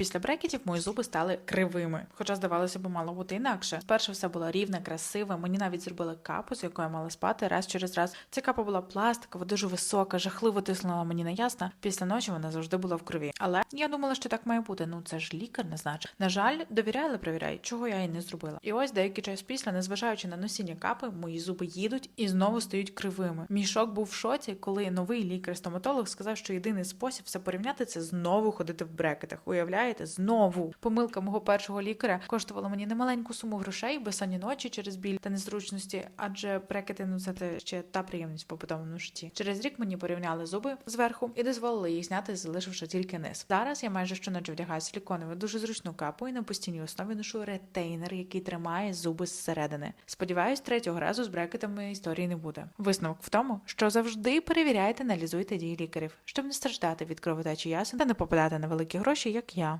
Після брекетів мої зуби стали кривими, хоча здавалося б, мало бути інакше. Спершу все було рівне, красиве. Мені навіть зробили капу, з якою я мала спати раз через раз. Ця капа була пластикова, дуже висока, жахливо тиснула мені на ясна. Після ночі вона завжди була в крові. Але я думала, що так має бути. Ну це ж лікар не значить. На жаль, довіряй, але чого я і не зробила. І ось деякий час після, незважаючи на носіння капи, мої зуби їдуть і знову стають кривими. Мій шок був в шоці, коли новий лікар-стоматолог сказав, що єдиний спосіб все порівняти це знову ходити в брекетах. Уявляєте, знову помилка мого першого лікаря коштувала мені немаленьку суму грошей, безсонні ночі через біль та незручності, адже брекети ну це те ще та приємність в побутовому житті. Через рік мені порівняли зуби зверху і дозволили їх зняти, залишивши тільки низ. Зараз я майже щоночі вдягаю силіконову дуже зручну капу і на постійній основі ношу ретейнер, який тримає зуби зсередини. Сподіваюсь, третього разу з брекетами історії не буде. Висновок в тому, що завжди перевіряйте, аналізуйте дії лікарів, щоб не страждати від кровотечі ясен та не попадати на великі гроші, як я.